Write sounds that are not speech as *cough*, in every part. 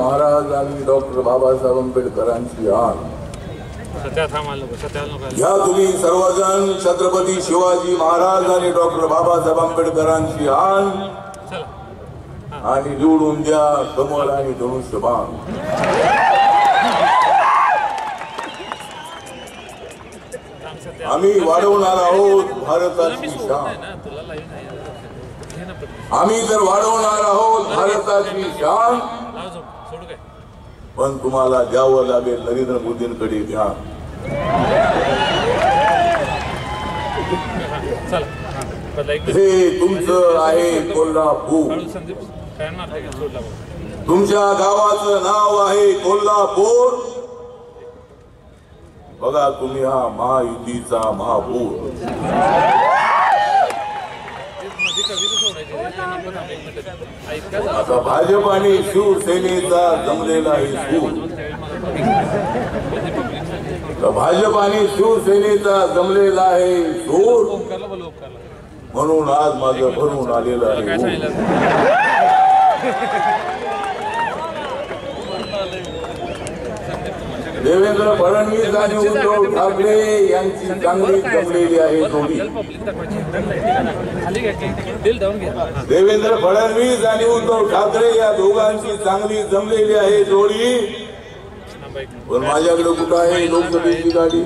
महाराज आणि डॉक्टर बाबासाहेब आंबेडकरांची आण घ्या तुम्ही सर्वजण छत्रपती शिवाजी महाराज आणि डॉक्टर बाबासाहेब आंबेडकरांची आण आणि निवडून द्या कमल आणि धनुष्यबाण आम्ही वाढवणार आहोत भारताची शान. आम्ही तर वाढवणार आहोत भारताची शान. पण तुम्हाला द्यावं लागेल नरेंद्र मोदींकडे चला. हां तुमचं आहे कोल्हापूर. तुमच्या गावाचं नाव आहे कोल्हापूर. बघा तुम्ही हा महायुतीचा महापूर. आता भाजप आणि शिवसेनेचा जमलेला आहे सूर. तर भाजप आणि शिवसेनेचा जमलेला आहे सूर. म्हणून आज माझं भरून आलेलं आहे ऊर. सांगितलं देवेंद्र फडणवीस आणि उद्धव ठाकरे यांची चांगली जमलेली आहे जोडी. देवेंद्र फडणवीस आणि उद्धव ठाकरे या दोघांची चांगली जमलेली आहे जोडी. पण माझ्याकडे कुठं आहे लोकसभेची गाडी?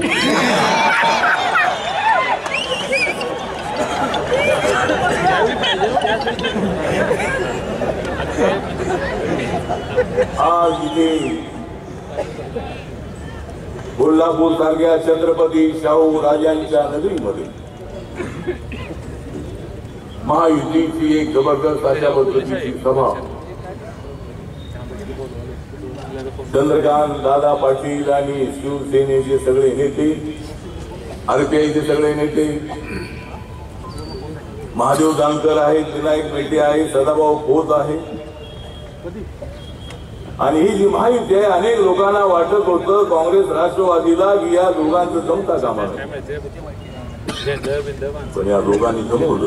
आज इथे कोल्हापूर सारख्या छत्रपती शाहू राजांच्या नगरीमध्ये. महायुतीची एक जबरदस्त अशा पद्धतीची सभा. चंद्रकांत दादा पाटील आणि शिवसेनेचे सगळे नेते आरपीआयचे सगळे नेते. महादेव जानकर आहेत विनायक मेटे आहे सदाभाऊ खोत आहे. आणि ही जी माहिती आहे अनेक लोकांना वाटत होतं काँग्रेस राष्ट्रवादीला की या दोघांचं जमता कामा पण या दोघांनी जमवलं.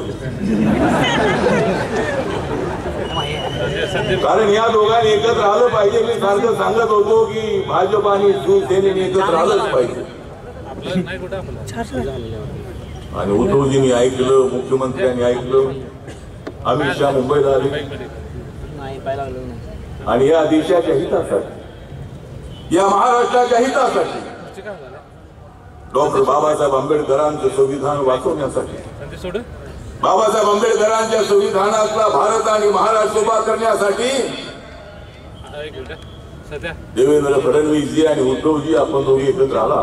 कारण या दोघांनी एकत्र आलं पाहिजे मी सारखं सांगत होतो की भाजप आणि शिवसेनेने एकत्र आलंच पाहिजे. आणि उद्धवजींनी ऐकलं मुख्यमंत्र्यांनी ऐकलं अमित शहा मुंबईला आले. आणि या देशाच्या हितासाठी या महाराष्ट्राच्या हितासाठी. डॉक्टर बाबासाहेब आंबेडकरांचं संविधान वाचवण्यासाठी बाबासाहेब आंबेडकरांच्या संविधानातला भारत आणि महाराष्ट्र उभा करण्यासाठी देवेंद्र फडणवीसजी आणि उद्धवजी आपण दोघे एकत्र आला.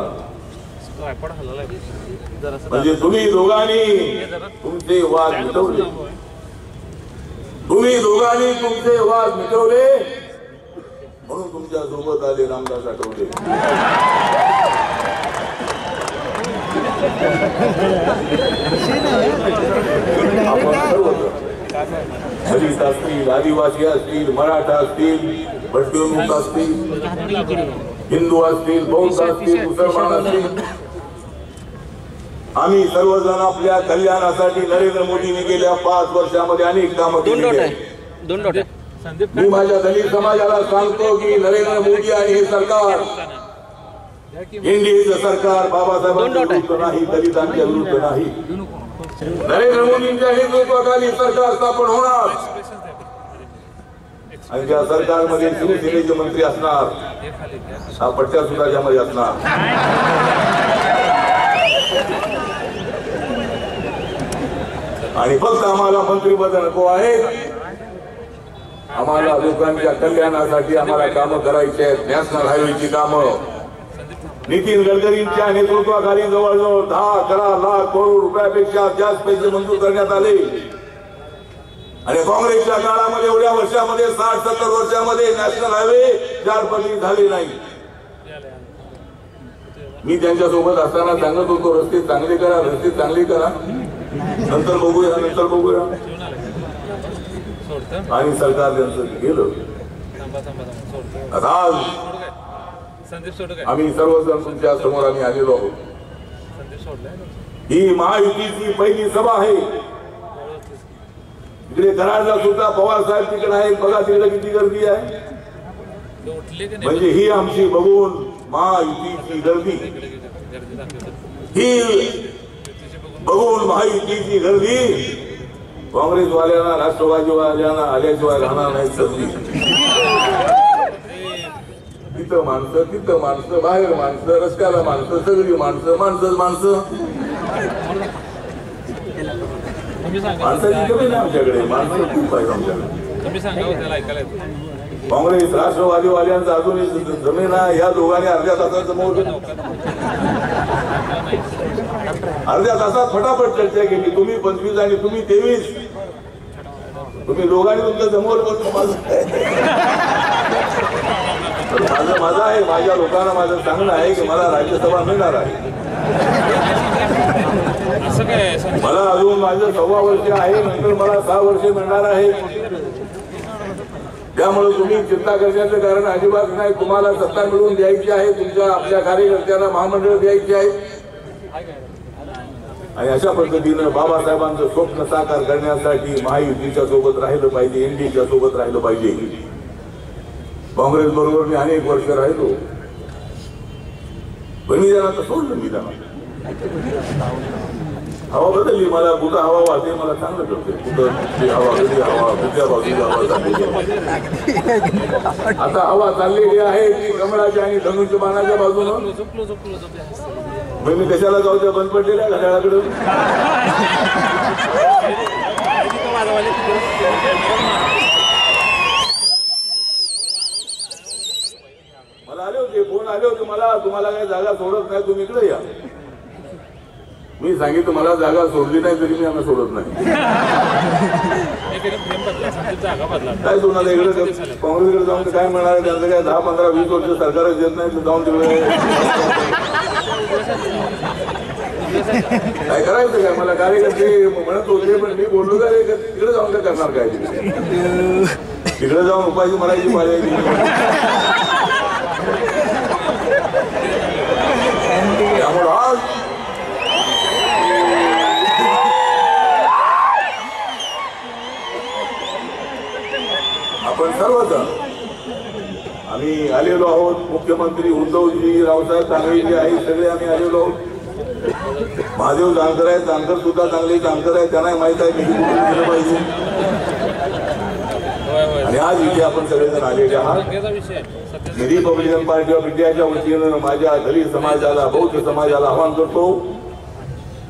म्हणजे तुम्ही दोघांनी तुमचे वाद मिटवले. तुम्ही दोघांनी तुमचे वाद मिटवले म्हणून तुमच्यासोबत आले रामदास आठवले. दलित असतील आदिवासी असतील मराठा असतील भटकेमुख असतील हिंदू असतील बौद्ध असतील मुसलमान असतील आम्ही सर्वजण आपल्या कल्याणासाठी नरेंद्र मोदींनी गेल्या पाच वर्षामध्ये अनेक कामं केली आहेत. मी माझ्या दलित समाजाला सांगतो की नरेंद्र मोदी आणि हे सरकार इंडियाचं सरकार बाबासाहेबांच्या. विरुद्ध नाही दलितांच्या विरुद्ध नाही. नरेंद्र मोदींच्या नेतृत्वाखाली सरकार स्थापन होणार. आणि त्या सरकारमध्ये शिवसेनेचे मंत्री असणार हे हा पट्ट्या सुद्धा त्यामध्ये असणार. *laughs* आणि फक्त आम्हाला मंत्रिपद नको आहे आम्हाला लोकांच्या कल्याणासाठी आम्हाला कामं करायची आहेत. नॅशनल हायवेची कामं. नितीन गडकरींच्या नेतृत्वाखाली जवळजवळ दहा अकरा लाख करोड रुपयापेक्षा जास्त पैसे मंजूर करण्यात आले. आणि काँग्रेसच्या काळामध्ये एवढ्या वर्षामध्ये साठ सत्तर वर्षामध्ये नॅशनल हायवे चारपती झाले नाही. मी त्यांच्यासोबत असताना सांगत होतो रस्ते चांगले करा रस्ते चांगले करा. नंतर बघूया नंतर बघूया. आणि सरकार त्यांचं गेलं. आज आम्ही सर्वजण तुमच्यासमोर आम्ही आलेलो आहोत. ही महायुतीची पहिली सभा आहे. इकडे कराडला सुद्धा पवार साहेब तिकडे आहेत. बघा तिकडे किती गर्दी आहे. म्हणजे ही आमची बघून महायुतीची गर्दी. ही बघून महायुतीची गर्दी काँग्रेसवाल्यांना राष्ट्रवादीवाल्यांना आल्याशिवाय राहणार नाही संधी तिथं माणसं तिथं माणसं बाहेर माणसं रस्त्याला माणसं सगळी माणसं माणसं माणसं. माणसाची कमी नाही आमच्याकडे माणसं खूप आहेत आमच्याकडे. काँग्रेस राष्ट्रवादीवाल्यांचा अजूनही जमीन आहे. या दोघांनी अर्ध्या तासात समोर अर्ध्या तासात फटाफट चर्चा केली. तुम्ही पंचवीस आणि तुम्ही तेवीस. तुम्ही दोघांनी तुमचं समोर माझं माझं माझं आहे माझ्या लोकांना माझं सांगणं आहे की मला राज्यसभा मिळणार आहे? मला अजून माझं सव्वा वर्ष आहे नंतर मला सहा वर्ष मिळणार आहे. त्यामुळे तुम्ही चिंता करण्याचं कारण अजिबात नाही. तुम्हाला सत्ता मिळवून द्यायची आहे. तुमच्या आपल्या कार्यकर्त्यांना महामंडळ द्यायची आहे. आणि अशा पद्धतीनं बाबासाहेबांचं स्वप्न साकार करण्यासाठी महायुतीच्या सोबत राहिलं पाहिजे एनडीच्या सोबत राहिलं पाहिजे. काँग्रेस बरोबर मी अनेक वर्ष राहिलो. पण मी त्यांना सोडलं मी त्यांना. हवा बदलली मला कुठं हवा वाहते मला चांगलं कळते. कुठं हवा कधी हवा कुठल्या बाजूला हवा चाललेली आता हवा चाललेली आहे ती कमळाच्या आणि धनुष्यबाणाच्या बाजूनं. मग मी कशाला जाऊ त्या बंद पडलेल्या घड्याळाकडे? मला आले होते फोन आले होते मला तुम्हाला काही जागा सोडत नाही तुम्ही इकडे या. मी सांगितलं मला जागा सोडली नाही तरी मी आम्ही सोडत नाही. काय तुम्हाला इकडे काँग्रेसकडे जाऊन काय आहे? त्यांचं काय दहा पंधरा वीस वर्ष सरकारच येत नाही जाऊन तिकडे. काय करायचं काय? मला कार्यकर्ते म्हणत होते पण मी बोललो का रे, तिकडे जाऊन काय करणार काय तिकडे जाऊन उपायची मरायची पाहिजे त्यामुळं आज आपण सर्वजण आम्ही आलेलो आहोत मुख्यमंत्री उद्धवजी रावसाहेब तांगळे जे आहे सगळे आम्ही आलेलो आहोत. महादेव जानकर आहे जानकर सुद्धा चांगले जानकर आहे त्यांना माहीत आहे की कुठे गेलं पाहिजे. आणि आज इथे आपण सगळेजण आलेले आहात. संख्येचा विषय रिपब्लिकन पार्टी ऑफ इंडियाच्या वतीनं माझ्या दलित समाजाला बौद्ध समाजाला आवाहन करतो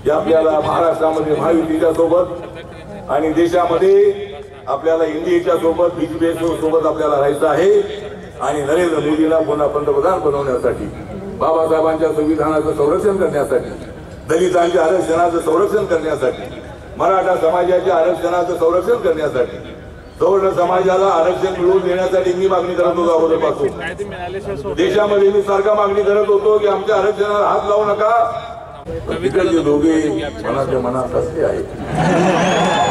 की आपल्याला महाराष्ट्रामध्ये महायुतीच्या सोबत आणि देशामध्ये आपल्याला इंडियाच्या सोबत बीजेपी सोबत आपल्याला राहायचं आहे. आणि नरेंद्र मोदीला पुन्हा पंतप्रधान बनवण्यासाठी बाबासाहेबांच्या संविधानाचं संरक्षण करण्यासाठी दलितांच्या आरक्षणाचं संरक्षण करण्यासाठी मराठा समाजाच्या आरक्षणाचं संरक्षण करण्यासाठी सवर्ण समाजाला आरक्षण मिळवून देण्यासाठी मी मागणी करत होतो अगोदरपासून. देशामध्ये मी सारखा मागणी करत होतो की आमच्या आरक्षणाला हात लावू नका. तिकडचे दोघे मनाच्या मनात असले आहेत.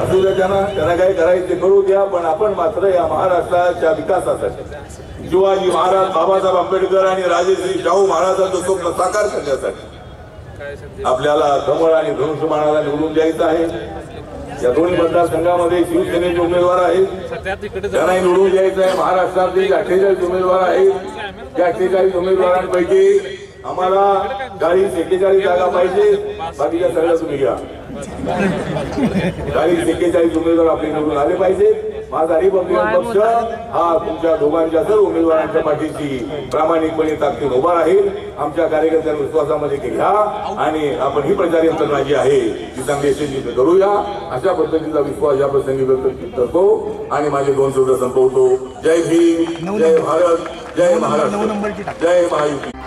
असू द्या त्यांना त्यांना काय करायचं ते करू द्या पण आपण मात्र या महाराष्ट्राच्या विकासासाठी शिवाजी महाराज बाबासाहेब आंबेडकर आणि राजेश्री शाहू महाराजांचं स्वप्न साकार करण्यासाठी आपल्याला धमळ आणि धनुष्यबाणाला निवडून द्यायचं आहे. या दोन्ही मतदारसंघामध्ये शिवसेनेचे उमेदवार आहेत. त्यांनाही निवडून द्यायचं आहे. महाराष्ट्रातील अठ्ठेचाळीस उमेदवार आहेत त्या अठ्ठेचाळीस उमेदवारांपैकी आम्हाला चाळीस एक्केचाळीस जागा पाहिजे. बाकीच्या सगळ्या तुम्ही घ्या. चाळीस एक्केचाळीस उमेदवार आपले निवडून आले पाहिजे. माझा रिपब्लिकन पक्ष हा तुमच्या दोघांच्या सर्व उमेदवारांच्या पाठीशी प्रामाणिकपणे ताकदीन उभा राहील. आमच्या कार्यकर्त्यांना विश्वासामध्ये घ्या आणि आपण ही प्रचार यंत्रणा जी आहे ती चांगली यशस्वी करूया. अशा पद्धतीचा विश्वास या प्रसंगी व्यक्त करतो आणि माझे दोन शब्द संपवतो. जय भीम जय भारत जय महाराष्ट्र. जय महायुती.